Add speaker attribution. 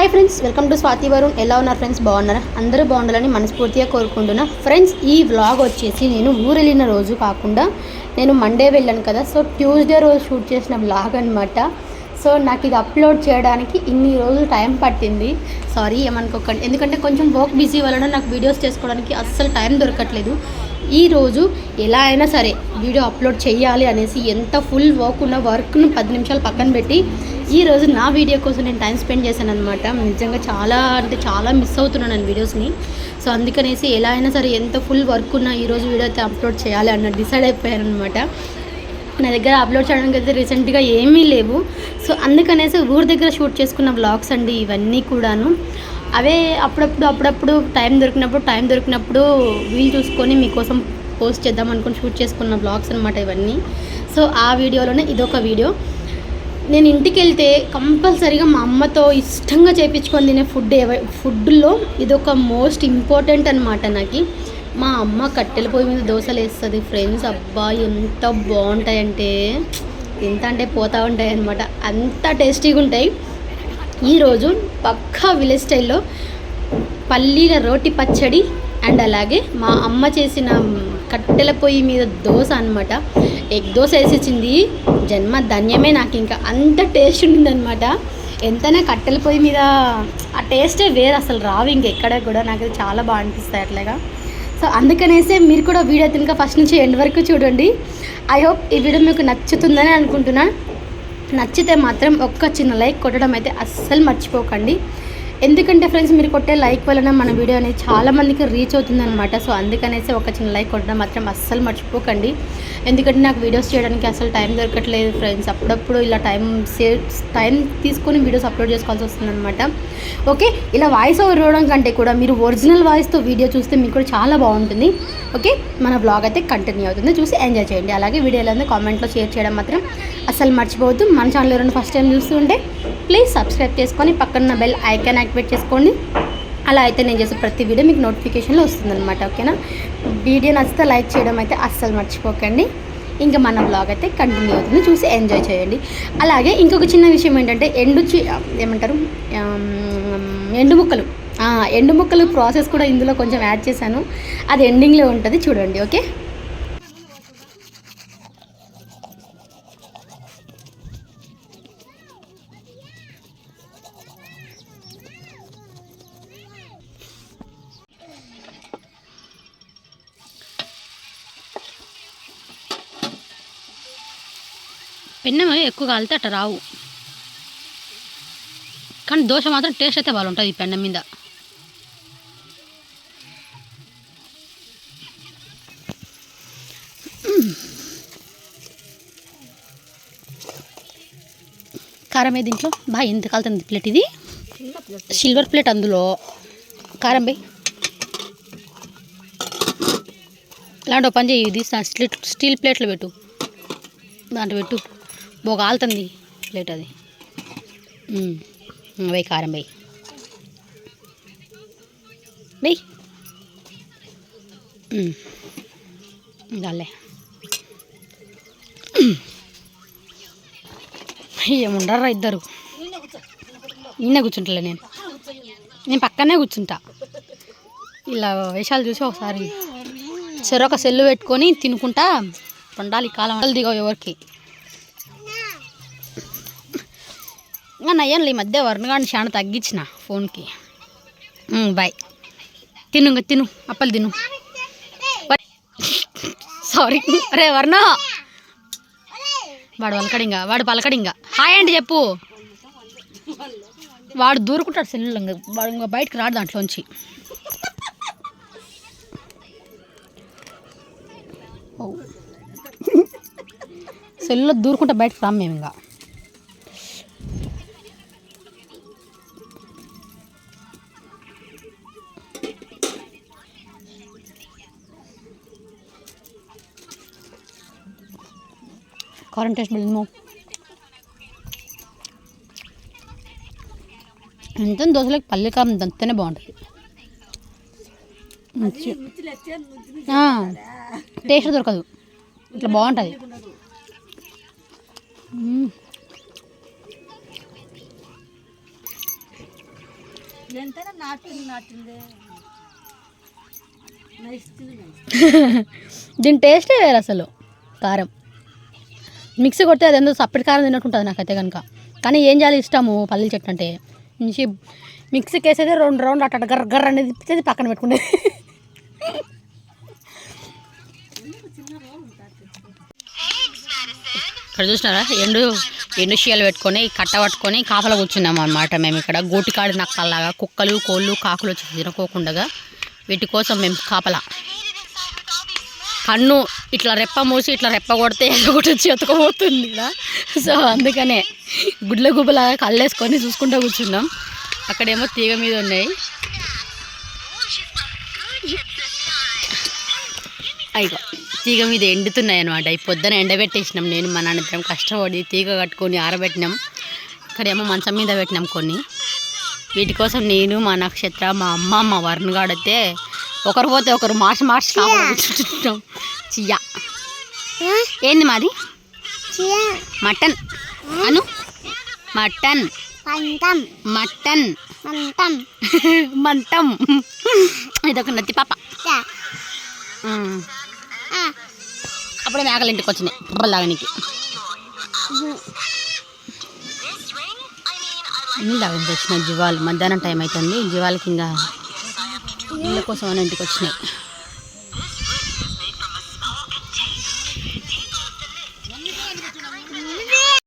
Speaker 1: Hi friends welcome to Swathi Varun ఎలా ఉన్నారు friends బాగున్నారా? అందరూ బాగుండాలని మనస్ఫూర్తిగా కోరుకుంటున్నా. ఫ్రెండ్స్ ఈ వ్లాగ్ వచ్చేసి నేను ఊరు వెళ్ళిన రోజు కాకుండా నేను మండే వెళ్ళాను కదా. సో ట్యూస్డే రోజు షూట్ చేసిన వ్లాగ్ అనమాట సో నాకు ఇది అప్లోడ్ చేయడానికి ఇన్ని రోజులు టైం పట్టింది. సారీ ఏమనుకోకండి. ఎందుకంటే కొంచెం వర్క్ బిజీ వలన నాకు వీడియోస్ చేసుకోవడానికి అస్సలు టైం దొరకట్లేదు. ఈ రోజు ఎలా అయినా సరే వీడియో అప్లోడ్ చేయాలి అనేసి ఎంత ఫుల్ వర్క్ ఉన్న వర్క్ను పది నిమిషాలు పక్కన పెట్టి ఈ రోజు నా వీడియో కోసం నేను టైం స్పెండ్ చేశాను అనమాట నిజంగా చాలా అంటే చాలా మిస్ అవుతున్నాను నేను వీడియోస్ని. సో అందుకనేసి ఎలా అయినా సరే ఎంత ఫుల్ వర్క్ ఉన్నా ఈరోజు వీడియో అయితే అప్లోడ్ చేయాలి అన్న డిసైడ్ అయిపోయాను అనమాట నా దగ్గర అప్లోడ్ చేయడానికి అయితే రీసెంట్గా ఏమీ లేవు. సో అందుకనేసి ఊరి దగ్గర షూట్ చేసుకున్న బ్లాగ్స్ అండి ఇవన్నీ కూడాను. అవే అప్పుడప్పుడు అప్పుడప్పుడు టైం దొరికినప్పుడు టైం దొరికినప్పుడు వీలు చూసుకొని మీకోసం పోస్ట్ చేద్దాం అనుకుని షూట్ చేసుకున్న బ్లాగ్స్ అనమాట ఇవన్నీ. సో ఆ వీడియోలోనే ఇదొక వీడియో. నేను ఇంటికి వెళ్తే కంపల్సరీగా మా అమ్మతో ఇష్టంగా చేయించుకొని తినే ఫుడ్ ఏవై ఫుడ్లో ఇదొక మోస్ట్ ఇంపార్టెంట్ అనమాట నాకు. మా అమ్మ కట్టెల పొయ్యి మీద దోశలు వేస్తుంది ఫ్రెండ్స్. అబ్బా ఎంత బాగుంటాయంటే. ఎంత అంటే పోతూ ఉంటాయి అనమాట అంత టేస్టీగా ఉంటాయి. ఈరోజు పక్కా విలేజ్ స్టైల్లో పల్లీల రోటి పచ్చడి అండ్ అలాగే మా అమ్మ చేసిన కట్టెల పొయ్యి మీద దోశ అనమాట ఎగ్ దోశ వేసేసింది. జన్మ ధన్యమే నాకు ఇంకా అంత టేస్ట్ ఉండిందనమాట ఎంతైనా కట్టెల పొయ్యి మీద ఆ టేస్టే వేరు అసలు రావు ఇంకెక్కడ కూడా. నాకు అది చాలా బాగా అనిపిస్తాయి అట్లాగా. సో అందుకనేసే మీరు కూడా వీడియో తినక ఫస్ట్ నుంచి ఎండ్ వరకు చూడండి. ఐ హోప్ ఈ వీడియో మీకు నచ్చుతుందని అనుకుంటున్నాను నచ్చితే మాత్రం ఒక్క చిన్న లైక్ కొట్టడం అయితే అస్సలు మర్చిపోకండి. ఎందుకంటే ఫ్రెండ్స్ మీరు కొట్టే లైక్ వలన మన వీడియో అనేది చాలామందికి రీచ్ అవుతుందనమాట సో అందుకనేసి ఒక చిన్న లైక్ కొట్టడం మాత్రం అస్సలు మర్చిపోకండి. ఎందుకంటే నాకు వీడియోస్ చేయడానికి అసలు టైం దొరకట్లేదు ఫ్రెండ్స్. అప్పుడప్పుడు ఇలా టైం సేవ్ టైం తీసుకొని వీడియోస్ అప్లోడ్ చేసుకోవాల్సి వస్తుందన్నమాట. ఓకే? ఇలా వాయిస్ ఓవర్ ఇవ్వడం కంటే కూడా మీరు ఒరిజినల్ వాయిస్తో వీడియో చూస్తే మీకు కూడా చాలా బాగుంటుంది. ఓకే? మన బ్లాగ్ అయితే కంటిన్యూ అవుతుంది. చూసి ఎంజాయ్ చేయండి. అలాగే వీడియోలో కామెంట్లో షేర్ చేయడం మాత్రం అస్సలు మర్చిపోవద్దు. మన ఛానల్ ఎవరైనా ఫస్ట్ టైం చూస్తుంటే ప్లీజ్ సబ్స్క్రైబ్ చేసుకొని పక్కన బెల్ ఐకాన్ యాక్టివేట్ చేసుకోండి. అలా అయితే నేను చేసే ప్రతి వీడియో మీకు నోటిఫికేషన్లో వస్తుందన్నమాట. ఓకేనా? వీడియో నచ్చితే లైక్ చేయడం అయితే అస్సలు మర్చిపోకండి. ఇంకా మన బ్లాగ్ అయితే కంటిన్యూ అవుతుంది. చూసి ఎంజాయ్ చేయండి. అలాగే ఇంకొక చిన్న విషయం ఏంటంటే ఎండు ఏమంటారు? ఎండు ముక్కలు ఎండు ముక్కలు ప్రాసెస్ కూడా ఇందులో కొంచెం యాడ్ చేశాను. అది ఎండింగ్లో ఉంటుంది చూడండి ఓకే? పిన్నమే ఎక్కువ కాలితే అట్ట రావు. కానీ దోశ మాత్రం టేస్ట్ అయితే బాగుంటుంది ఈ పెన్నం మీద. కారం ఏ దీంట్లో? బాగా ఎంత కాలుతుంది ప్లేట్ ఇది? సిల్వర్ ప్లేట్ అందులో. కారం బై. ఇలాంటి ఒక పని చేయి ఇది స్టీల్ స్టీల్ ప్లేట్లో పెట్టు. దాంట్లో పెట్టు. బాగా కాలుతుంది ప్లేట్ అది. వెయ్యి కారం వెయ్యి వెయ్యి ఉమ్, చాలే ఏముండరా ఇద్దరు. నిన్నే కూర్చుంటలే నేను. నేను పక్కనే కూర్చుంటా. ఇలా వేషాలు చూసి ఒకసారి చెరొక సెల్లు పెట్టుకొని తినుకుంటా. ఉండాలి కాలం. దిగవు ఎవరికి. ఇంకా నయ్యాను ఈ మధ్య వరుణగాడిని చాలా తగ్గించిన ఫోన్కి. బాయ్. తిను ఇంకా తిను అప్పలు తిను. సారీ రే వర్ణ. వాడు పలకడింగా వాడు పలకడింగా. హాయ్ అండి చెప్పు. వాడు దూరుకుంటాడు సెల్లు ఇంకా వాడు ఇంకా బయటకు రాడు దాంట్లోంచి. ఓ సెల్లో దూరుకుంటా బయటకు రాము మేము ఇంకా. కారం టేస్ట్ బిల్మో ఎంత దోశలకు? పల్లి కారం దంతనే బాగుంటుంది. మంచి టేస్ట్ దొరకదు. ఇట్లా బాగుంటుంది. దీని టేస్టే వేరు అసలు కారం. మిక్సీ కొడితే అదేందో సప్పటి కారం తిన్నట్టుంటుంది నాకైతే కనుక కానీ ఏం చేయాలి ఇష్టము పల్లీల చెట్టు అంటే? నుంచి మిక్సీకి వేసేది రెండు రౌండ్ అట్ట గర్ర గర్ర అనేది తిప్పేది పక్కన పెట్టుకునేది ఇక్కడ చూసినారా? ఎండు ఎండు షీలు పెట్టుకొని కట్ట పట్టుకొని కాపలా కూర్చున్నాం అనమాట మేము ఇక్కడ. గోటికాడి నక్కల్లాగా కుక్కలు కోళ్ళు కాకులు వచ్చి తినకోకుండా వీటి కోసం మేము కాపలా. కన్ను ఇట్లా రెప్ప మూసి ఇట్లా రెప్ప కొడితే ఒకటి వచ్చి ఎత్తుకోబోతుంది ఇక్కడ సో అందుకనే గుడ్ల గుబ్బలాగా కళ్ళేసుకొని చూసుకుంటూ కూర్చున్నాం. అక్కడేమో తీగ మీద ఉన్నాయి. అయిగో తీగ మీద ఎండుతున్నాయి అనమాట ఈ పొద్దున ఎండబెట్టేసినాం నేను మా నాన్నద్దరం కష్టపడి తీగ కట్టుకొని ఆరబెట్టినాం. ఇక్కడేమో మంచం మీద పెట్టినాం కొన్ని. వీటి కోసం నేను మా నక్షత్ర మా అమ్మ మా వరుణ్ గాడైతే ఒకరు పోతే ఒకరు మార్చి మార్చి కూర్చుంటున్నాం చియ్య ఏంది మాది? మటన్. అను? మటన్. మటన్. మంటం. ఇదొక నత్తి పాప. అప్పుడే మేకలు ఇంటికి వచ్చినాయి. బుర్రలాగనికి అన్ని లాగని తెచ్చిన జీవాలు. మధ్యాహ్నం టైం అవుతుంది జీవాలకి ఇంకా ఇళ్ళ కోసం అని ఇంటికి వచ్చినాయి.